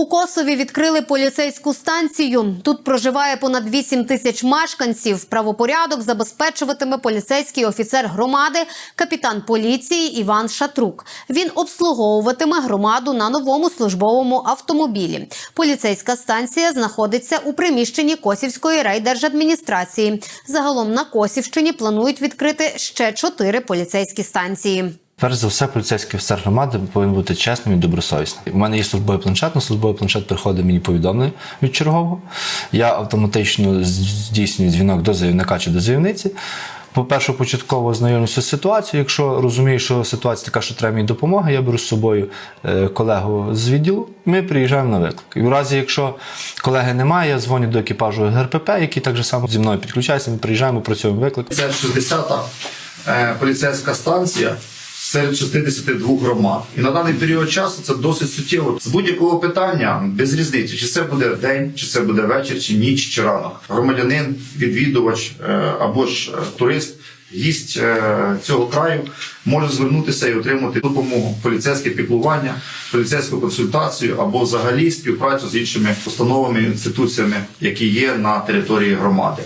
У Косові відкрили поліцейську станцію. Тут проживає понад 8 тисяч мешканців. Правопорядок забезпечуватиме поліцейський офіцер громади, капітан поліції Іван Шатрук. Він обслуговуватиме громаду на новому службовому автомобілі. Поліцейська станція знаходиться у приміщенні Косівської райдержадміністрації. Загалом на Косівщині планують відкрити ще чотири поліцейські станції. Перш за все, поліцейський офіцер громади повинен бути чесним і добросовісним. У мене є службовий планшет, на службовий планшет приходить мені повідомлення від чергового. Я автоматично здійснюю дзвінок до заявника чи до заявниці. По-перше, початково знайомлюся з ситуацією. Якщо розумію, що ситуація така, що треба мені допомога, я беру з собою е, колегу з відділу. Ми приїжджаємо на виклик. І в разі, якщо колеги немає, я дзвоню до екіпажу ГРПП, який так же само зі мною підключається. Ми приїжджаємо, працюємо виклик. Це 60-та е, поліцейська станція серед 62 громад. І на даний період часу це досить суттєво. З будь-якого питання, без різниці, чи це буде день, чи це буде вечір, чи ніч, чи ранок. Громадянин, відвідувач е, або ж е, турист. Гість е, цього краю може звернутися і отримати допомогу, поліцейське піклування, поліцейську консультацію або взагалі співпрацю з іншими установами інституціями, які є на території громади.